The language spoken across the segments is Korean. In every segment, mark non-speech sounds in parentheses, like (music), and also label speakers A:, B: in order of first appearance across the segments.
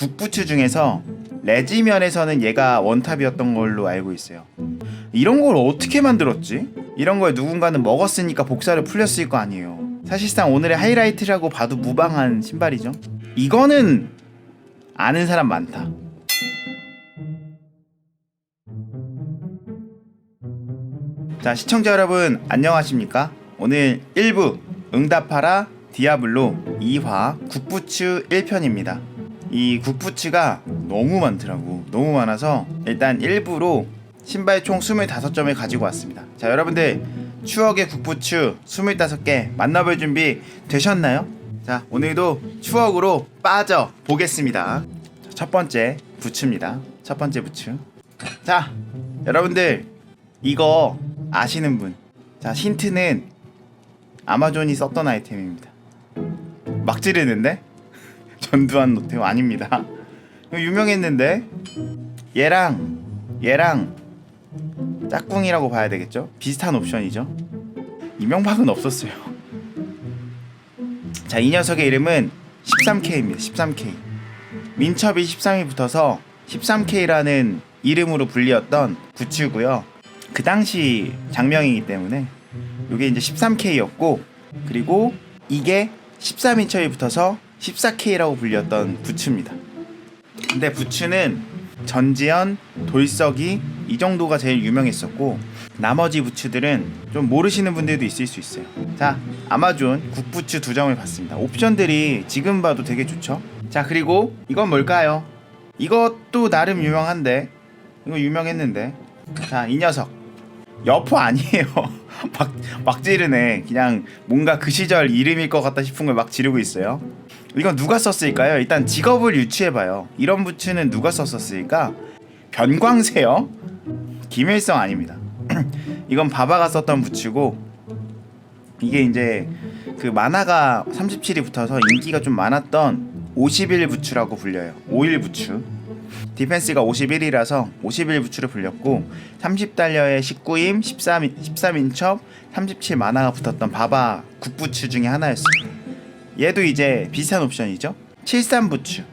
A: 국부츠 중에서 레지면에서는 얘가 원탑이었던 걸로 알고 있어요. 이런 걸 어떻게 만들었지? 이런 걸 누군가는 먹었으니까 복사를 풀렸을 거 아니에요. 사실상 오늘의 하이라이트라고 봐도 무방한 신발이죠. 이거는 아는 사람 많다. 자 시청자 여러분 안녕하십니까? 오늘 1부 응답하라 디아블로 2화 국부츠 1편입니다. 이 국부츠가 너무 많더라고 너무 많아서 일단 1부로 신발 총 25점을 가지고 왔습니다. 자 여러분들 추억의 국부츠 25개 만나볼 준비 되셨나요? 자 오늘도 추억으로 빠져 보겠습니다. 자, 첫 번째 부츠입니다. 첫 번째 부츠. 자 여러분들 이거 아시는 분. 자, 힌트는 아마존이 썼던 아이템입니다. 막 지르는데? 전두환 노태우 아닙니다. 유명했는데 얘랑 얘랑 짝꿍이라고 봐야 되겠죠? 비슷한 옵션이죠. 이명박은 없었어요. 자, 이 녀석의 이름은 13K입니다. 13K. 민첩이 13이 붙어서 13K라는 이름으로 불리었던 부츠고요. 그 당시 장명이기 때문에 이게 이제 13K였고 그리고 이게 13인처에 붙어서 14K라고 불렸던 부츠입니다. 근데 부츠는 전지현, 돌석이 이 정도가 제일 유명했었고 나머지 부츠들은 좀 모르시는 분들도 있을 수 있어요. 자, 아마존 국부츠 두 점을 봤습니다. 옵션들이 지금 봐도 되게 좋죠. 자, 그리고 이건 뭘까요? 이것도 나름 유명한데 이거 유명했는데 자, 이 녀석 여포 아니에요. (laughs) (laughs) 막, 막 지르네. 그냥 뭔가 그 시절 이름일 것 같다 싶은 걸 막 지르고 있어요. 이건 누가 썼을까요? 일단 직업을 유추해봐요. 이런 부츠는 누가 썼었을까? 변광세요? 김일성 아닙니다. (clears throat) 이건 바바가 썼던 부츠고 이게 이제 그 만화가 37이 붙어서 인기가 좀 많았던 51 부츠라고 불려요. 51 부츠. 디펜스가 51이라서 51 부츠를 불렸고 30달러에 19임, 13 13인첩, 37 만화가 붙었던 바바 국부츠 중에 하나였어요. 얘도 이제 비슷한 옵션이죠. 73 부츠.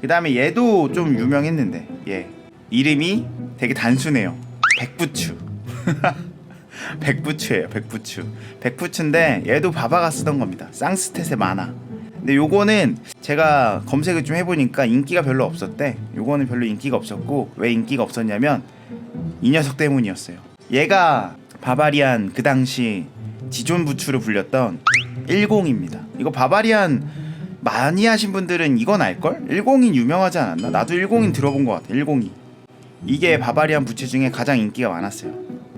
A: 그 다음에 얘도 좀 유명했는데 얘 이름이 되게 단순해요. 백부츠. (laughs) 백부츠예요. 백부츠. 백부츠인데 얘도 바바가 쓰던 겁니다. 쌍스탯의 만화. 근데 요거는 제가 검색을 좀 해보니까 인기가 별로 없었대. 요거는 별로 인기가 없었고 왜 인기가 없었냐면 이 녀석 때문이었어요. 얘가 바바리안 그 당시 지존 부츠로 불렸던 10입니다. 이거 바바리안 많이 하신 분들은 이건 알걸? 10인 유명하지 않았나? 나도 10인 들어본 것 같아. 10이. 이게 바바리안 부츠 중에 가장 인기가 많았어요.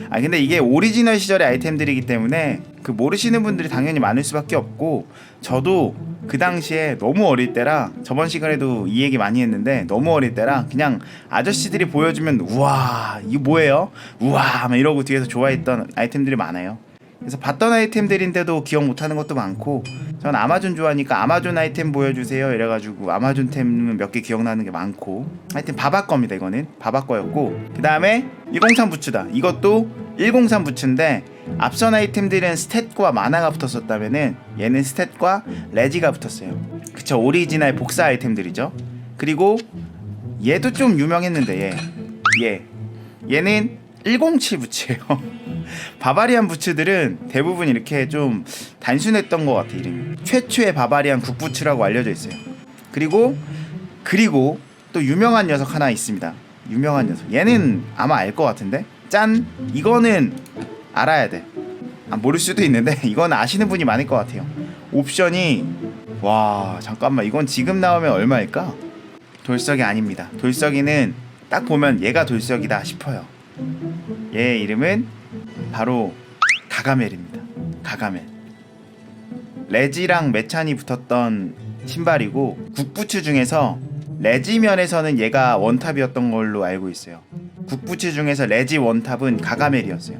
A: 아 근데 이게 오리지널 시절의 아이템들이기 때문에 그 모르시는 분들이 당연히 많을 수밖에 없고 저도 그 당시에 너무 어릴 때라 저번 시간에도 이 얘기 많이 했는데 너무 어릴 때라 그냥 아저씨들이 보여주면 우와 이거 뭐예요? 우와 막 이러고 뒤에서 좋아했던 아이템들이 많아요. 그래서 봤던 아이템들인데도 기억 못하는 것도 많고 전 아마존 좋아하니까 아마존 아이템 보여주세요 이래가지고 아마존 템은 몇 개 기억나는 게 많고. 하여튼 바바 겁니다 이거는. 바바 거였고. 그 다음에 103 부츠다. 이것도 103 부츠인데 앞선 아이템들은 스탯과 만화가 붙었었다면은 얘는 스탯과 레지가 붙었어요. 그쵸 오리지널 복사 아이템들이죠. 그리고 얘도 좀 유명했는데 얘. 얘. 얘는 107 부츠예요 (laughs) 바바리안 부츠들은 대부분 이렇게 좀 단순했던 것 같아 이름이. 최초의 바바리안 국부츠라고 알려져 있어요. 그리고 그리고 또 유명한 녀석 하나 있습니다. 유명한 녀석. 얘는 아마 알 것 같은데? 짠! 이거는 알아야 돼. 아, 모를 수도 있는데 (laughs) 이건 아시는 분이 많을 것 같아요. 옵션이 와 잠깐만. 이건 지금 나오면 얼마일까? 돌석이 아닙니다. 돌석이는 딱 보면 얘가 돌석이다 싶어요. 얘 이름은 바로 가가멜입니다. 가가멜. 레지랑 메찬이 붙었던 신발이고 국부츠 중에서 레지면에서는 얘가 원탑이었던 걸로 알고 있어요. 국부츠 중에서 레지 원탑은 가가멜이었어요.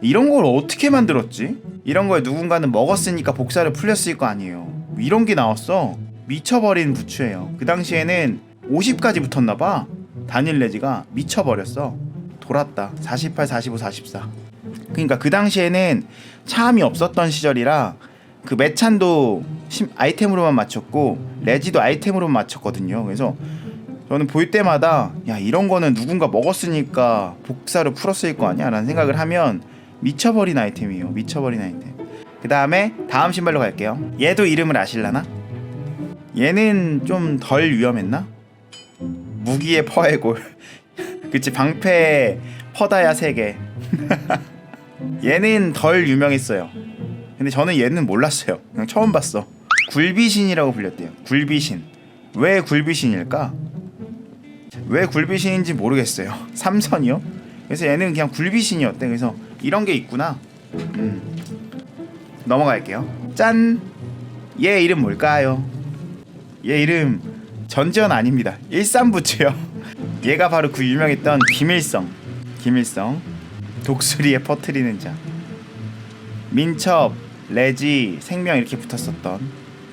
A: 이런 걸 어떻게 만들었지? 이런 걸 누군가는 먹었으니까 복사를 풀렸을 거 아니에요. 이런 게 나왔어. 미쳐버린 부츠예요. 그 당시에는 50까지 붙었나 봐. 단일 레지가 미쳐버렸어. 돌았다. 48, 45, 44. 그러니까 그 당시에는 차함이 없었던 시절이라 그 매찬도 심- 아이템으로만 맞췄고 레지도 아이템으로만 맞췄거든요. 그래서 저는 볼 때마다 야 이런 거는 누군가 먹었으니까 복사를 풀었을 거 아니야 라는 생각을 하면 미쳐버린 아이템이에요 미쳐버린 아이템 그 다음에 다음 신발로 갈게요 얘도 이름을 아실라나? 얘는 좀 덜 위험했나? 무기의 퍼의 골 (laughs) 그치 방패 퍼다야 3개 (laughs) 얘는 덜 유명했어요. 근데 저는 얘는 몰랐어요. 그냥 처음 봤어. 굴비신이라고 불렸대요. 굴비신. 왜 굴비신일까? 왜 굴비신인지 모르겠어요. (laughs) 삼선이요? 그래서 얘는 그냥 굴비신이었대. 그래서 이런 게 있구나. 음. 넘어갈게요. 짠! 얘 이름 뭘까요? 얘 이름 전지현 아닙니다. 일산부츠요. (laughs) 얘가 바로 그 유명했던 김일성. 김일성 독수리에 퍼트리는 자 민첩 레지 생명 이렇게 붙었었던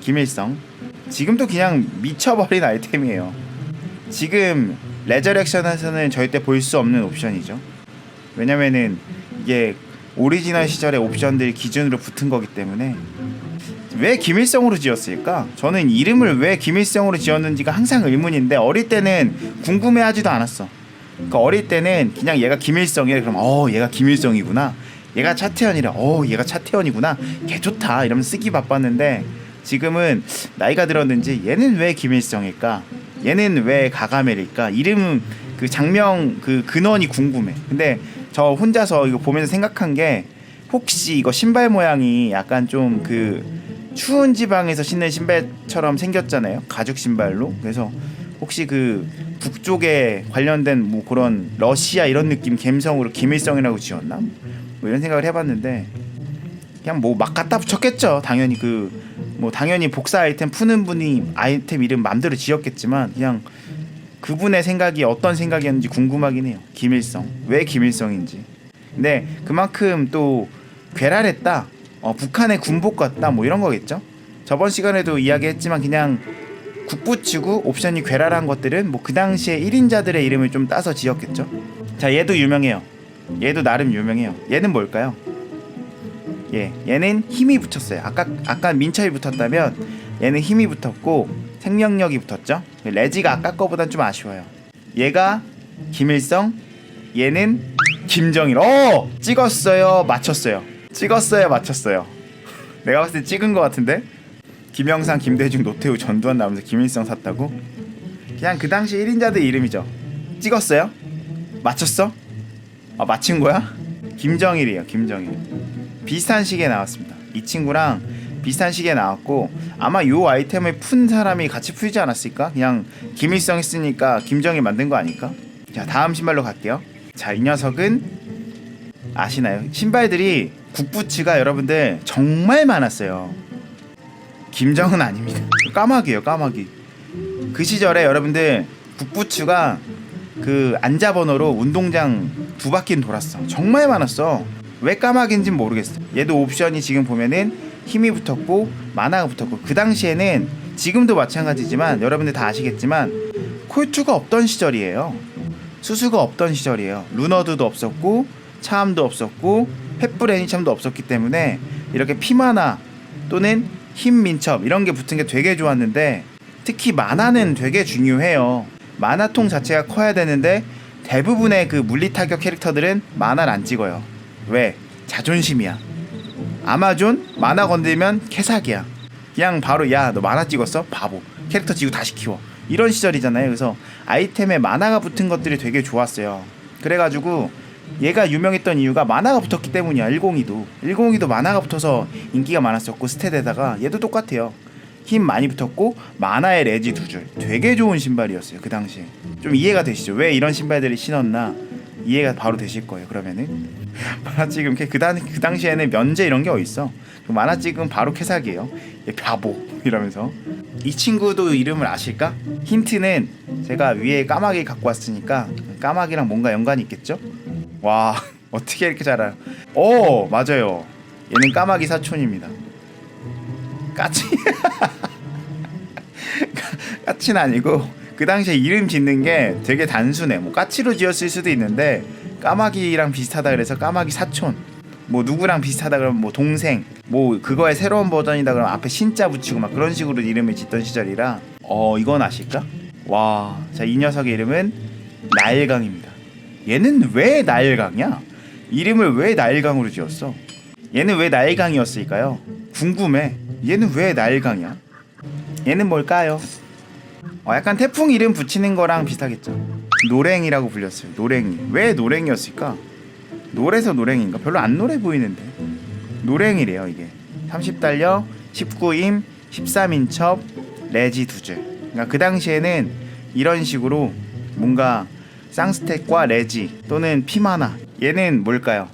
A: 김일성 지금도 그냥 미쳐버린 아이템이에요 지금 레저렉션에서는 절대 볼 수 없는 옵션이죠 왜냐면은 이게 오리지널 시절의 옵션들 기준으로 붙은 거기 때문에 왜 김일성으로 지었을까? 저는 이름을 왜 김일성으로 지었는지가 항상 의문인데 어릴 때는 궁금해하지도 않았어. 그러니까 어릴 때는 그냥 얘가 김일성이래 그럼 어 얘가 김일성이구나. 얘가 차태현이라 어 얘가 차태현이구나. 개 좋다 이러면 쓰기 바빴는데 지금은 나이가 들었는지 얘는 왜 김일성일까? 얘는 왜 가가멜일까? 이름 그 장명 그 근원이 궁금해. 근데 저 혼자서 이거 보면서 생각한 게 혹시 이거 신발 모양이 약간 좀 그 추운 지방에서 신는 신발처럼 생겼잖아요. 가죽 신발로. 그래서 혹시 그 북쪽에 관련된 뭐 그런 러시아 이런 느낌 감성으로 김일성이라고 지었나? 뭐 이런 생각을 해봤는데 그냥 뭐 막 갖다 붙였겠죠. 당연히 그 뭐 당연히 복사 아이템 푸는 분이 아이템 이름 맘대로 지었겠지만 그냥 그분의 생각이 어떤 생각이었는지 궁금하긴 해요. 김일성 왜 김일성인지. 근데 그만큼 또 괴랄했다. 어, 북한의 군복 같다. 뭐 이런 거겠죠. 저번 시간에도 이야기했지만 그냥 국부치고 옵션이 괴랄한 것들은 뭐 그 당시에 1인자들의 이름을 좀 따서 지었겠죠. 자 얘도 유명해요. 얘도 나름 유명해요. 얘는 뭘까요? 예, 얘는 힘이 붙였어요. 아까 아까 민첩이 붙었다면 얘는 힘이 붙었고 생명력이 붙었죠. 레지가 아까 거보단 좀 아쉬워요. 얘가 김일성, 얘는 김정일. 어, 찍었어요, 맞췄어요. 찍었어요, 맞췄어요. 내가 봤을 때 찍은 것 같은데 김영삼, 김대중, 노태우, 전두환 나오면서 김일성 샀다고? 그냥 그 당시 1인자들 이름이죠. 찍었어요? 맞췄어? 아 맞힌 거야? 김정일이에요, 김정일. 비슷한 시기에 나왔습니다. 이 친구랑 비슷한 시기에 나왔고 아마 요 아이템을 푼 사람이 같이 풀지 않았을까? 그냥 김일성 했으니까 김정일 만든 거 아닐까? 자 다음 신발로 갈게요. 자 이 녀석은 아시나요? 신발들이 국부츠가 여러분들 정말 많았어요. 김정은 아닙니다. 까마귀예요, 까마귀. 그 시절에 여러분들 국부츠가 그 안자 번호로 운동장 두 바퀴는 돌았어. 정말 많았어. 왜 까마귀인지 모르겠어. 얘도 옵션이 지금 보면은 힘이 붙었고 만화가 붙었고 그 당시에는 지금도 마찬가지지만 여러분들 다 아시겠지만 콜투가 없던 시절이에요. 수수가 없던 시절이에요. 루너드도 없었고 차암도 없었고 횃불 애니참도 없었기 때문에 이렇게 피마나 또는 힘 민첩 이런 게 붙은 게 되게 좋았는데 특히 만화는 되게 중요해요. 만화통 자체가 커야 되는데 대부분의 그 물리 타격 캐릭터들은 만화를 안 찍어요. 왜? 자존심이야. 아마존 만화 건들면 캐삭이야. 그냥 바로 야 너 만화 찍었어? 바보. 캐릭터 지고 다시 키워. 이런 시절이잖아요. 그래서 아이템에 만화가 붙은 것들이 되게 좋았어요. 그래가지고 얘가 유명했던 이유가 만화가 붙었기 때문이야. 102도. 102도 만화가 붙어서 인기가 많았었고 스탯에다가 얘도 똑같아요. 힘 많이 붙었고 만화의 레지 두 줄. 되게 좋은 신발이었어요. 그 당시에. 좀 이해가 되시죠? 왜 이런 신발들을 신었나? 이해가 바로 되실 거예요. 그러면은 (laughs) 만화 찍음 그, 당, 그 당시에는 면제 이런 게 어딨어? 그 만화 찍음 바로 캐삭이에요. 얘 바보 (laughs) 이러면서 이 친구도 이름을 아실까? 힌트는 제가 위에 까마귀 갖고 왔으니까 까마귀랑 뭔가 연관이 있겠죠? 와 (laughs) 어떻게 이렇게 잘 알아? 오 맞아요. 얘는 까마귀 사촌입니다. 까치 (laughs) 까치는 아니고 그 당시에 이름 짓는 게 되게 단순해. 뭐 까치로 지었을 수도 있는데 까마귀랑 비슷하다 그래서 까마귀 사촌. 뭐 누구랑 비슷하다 그러면 뭐 동생. 뭐 그거의 새로운 버전이다 그러면 앞에 신자 붙이고 막 그런 식으로 이름을 짓던 시절이라 어 이건 아실까? 와, 자 이 녀석의 이름은 나일강입니다. 얘는 왜 나일강이야? 이름을 왜 나일강으로 지었어? 얘는 왜 나일강이었을까요? 궁금해. 얘는 왜 나일강이야? 얘는 뭘까요? 어, 약간 태풍 이름 붙이는 거랑 비슷하겠죠. 노랭이라고 불렸어요. 노랭이. 왜 노랭이었을까? 노래서 노랭인가? 별로 안 노래 보이는데. 노랭이래요 이게. 30달러, 19임, 13인첩, 레지 두 줄. 그러니까 그 당시에는 이런 식으로 뭔가 쌍스택과 레지 또는 피마나 얘는 뭘까요?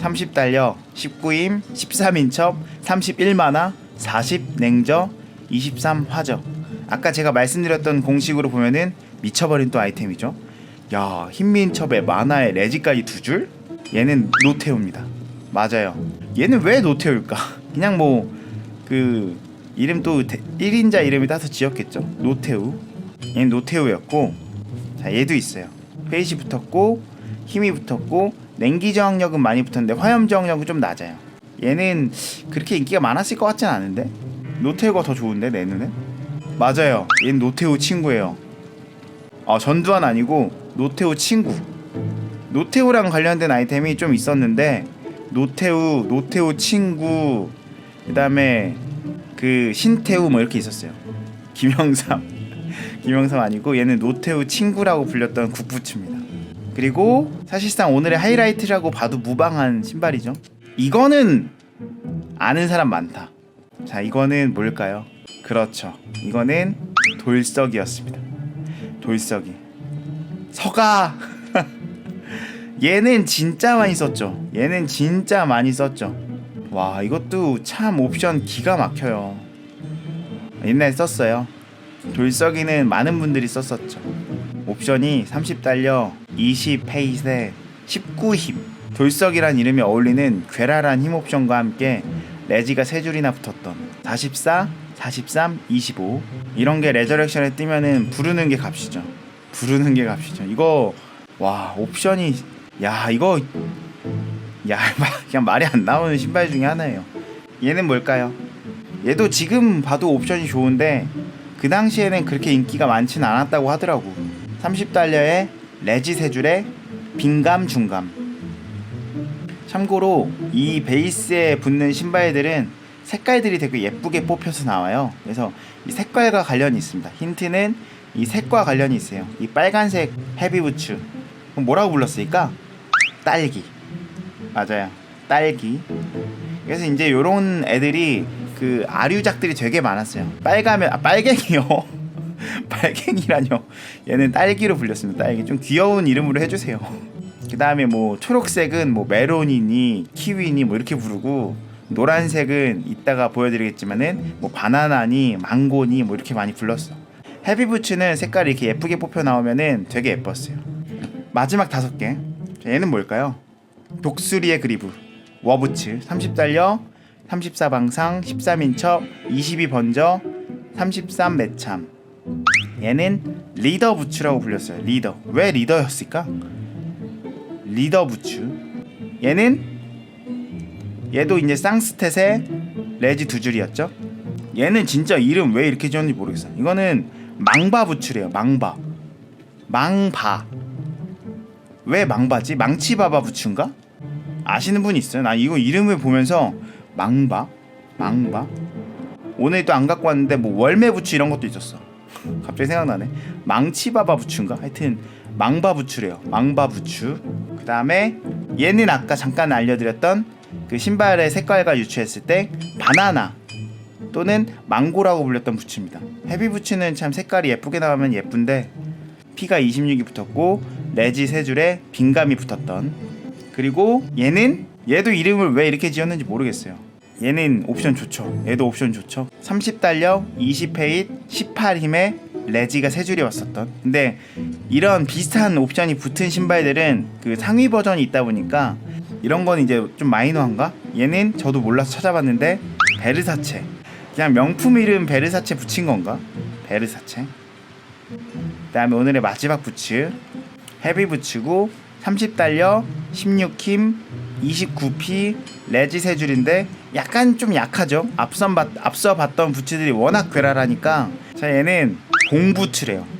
A: 30달러, 19임, 13인첩, 31만화, 40 냉저, 23 화저. 아까 제가 말씀드렸던 공식으로 보면은 미쳐버린 또 아이템이죠. 야, 흰민첩에 만화에 레지까지 두 줄? 얘는 노테우입니다. 맞아요. 얘는 왜 노테우일까? (laughs) 그냥 뭐 그 이름 또 1인자 이름이 따서 지었겠죠. 노테우. 얘는 노테우였고 자, 얘도 있어요. 페이시 붙었고 힘이 붙었고 냉기 저항력은 많이 붙었는데 화염 저항력은 좀 낮아요. 얘는 그렇게 인기가 많았을 것 같진 않은데 노테우가 더 좋은데 내 눈엔 맞아요. 얘는 노테우 친구예요. 아 전두환 아니고 노테우 친구. 노테우랑 관련된 아이템이 좀 있었는데 노테우, 노테우 친구, 그다음에 그 신태우 뭐 이렇게 있었어요. (laughs) 김영삼, 김영삼 아니고 얘는 노테우 친구라고 불렸던 국부츠입니다. 그리고 사실상 오늘의 하이라이트라고 봐도 무방한 신발이죠. 이거는 아는 사람 많다. 자, 이거는 뭘까요? 그렇죠. 이거는 돌석이었습니다. 돌석이. 서가. (laughs) 얘는 진짜 많이 썼죠. 얘는 진짜 많이 썼죠. 와, 이것도 참 옵션 기가 막혀요. 옛날에 썼어요. 돌석이는 많은 분들이 썼었죠. 옵션이 30달러, 20페이스에 19힘. 돌석이란 이름이 어울리는 괴랄한 힘 옵션과 함께 레지가 세 줄이나 붙었던 44, 43, 25 이런 게 레저렉션에 뜨면은 부르는 게 값이죠. 부르는 게 값이죠. 이거 와 옵션이 야 이거 야 (laughs) 그냥 말이 안 나오는 신발 중에 하나예요. 얘는 뭘까요? 얘도 지금 봐도 옵션이 좋은데 그 당시에는 그렇게 인기가 많지는 않았다고 하더라고. 30달러에 레지 세 줄에 빈감 중감. 참고로 이 베이스에 붙는 신발들은 색깔들이 되게 예쁘게 뽑혀서 나와요. 그래서 이 색깔과 관련이 있습니다. 힌트는 이 색과 관련이 있어요. 이 빨간색 헤비부츠. 뭐라고 불렀을까? 딸기. 맞아요. 딸기. 그래서 이제 요런 애들이 그 아류작들이 되게 많았어요. 빨가면 아 빨갱이요. (laughs) 빨갱이라뇨. 얘는 딸기로 불렸습니다. 딸기 좀 귀여운 이름으로 해주세요. 그 다음에 뭐 초록색은 뭐 메론이니 키위니 뭐 이렇게 부르고 노란색은 이따가 보여드리겠지만은 뭐 바나나니 망고니 뭐 이렇게 많이 불렀어. 헤비부츠는 색깔이 이렇게 예쁘게 뽑혀 나오면은 되게 예뻤어요. 마지막 다섯 개. 자, 얘는 뭘까요? 독수리의 그리브 워부츠 30달러 34방상 13인첩 22번저 33 매참. 얘는 리더 부츠라고 불렸어요. 리더. 왜 리더였을까? 리더 부츠. 얘는 얘도 이제 쌍스탯의 레지 두 줄이었죠? 얘는 진짜 이름 왜 이렇게 지었는지 모르겠어. 이거는 망바 부츠래요. 망바. 망바. 왜 망바지? 망치바바 부츠인가? 아시는 분 있어요? 나 이거 이름을 보면서 망바? 망바? 오늘 또 안 갖고 왔는데 뭐 월매 부츠 이런 것도 있었어. 갑자기 생각나네. 망치바바 부츠인가? 하여튼 망바 부츠래요. 망바 부츠. 그 다음에 얘는 아까 잠깐 알려드렸던 그 신발의 색깔과 유추했을 때 바나나 또는 망고라고 불렸던 부츠입니다. 헤비 부츠는 참 색깔이 예쁘게 나오면 예쁜데 피가 26이 붙었고 레지 세 줄에 빈감이 붙었던 그리고 얘는 얘도 이름을 왜 이렇게 지었는지 모르겠어요. 얘는 옵션 좋죠. 얘도 옵션 좋죠. 30달러, 20페잇, 18힘에 레지가 세 줄이 왔었던. 근데 이런 비슷한 옵션이 붙은 신발들은 그 상위 버전이 있다 보니까 이런 건 이제 좀 마이너한가? 얘는 저도 몰라서 찾아봤는데 베르사체. 그냥 명품 이름 베르사체 붙인 건가? 베르사체. 그다음에 오늘의 마지막 부츠 헤비 부츠고 30달러 16힘 29p 레지 세 줄인데 약간 좀 약하죠 앞선 봤, 앞서 봤던 부츠들이 워낙 괴랄하니까 자 얘는 공부츠래요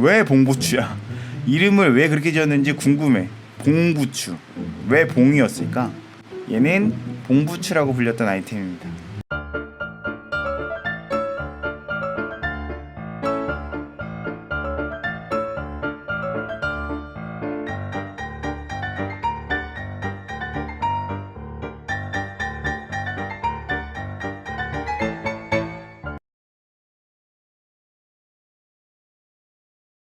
A: 왜 봉부추야? (laughs) 이름을 왜 그렇게 지었는지 궁금해. 봉부추. 왜 봉이었을까? 얘는 봉부추라고 불렸던 아이템입니다.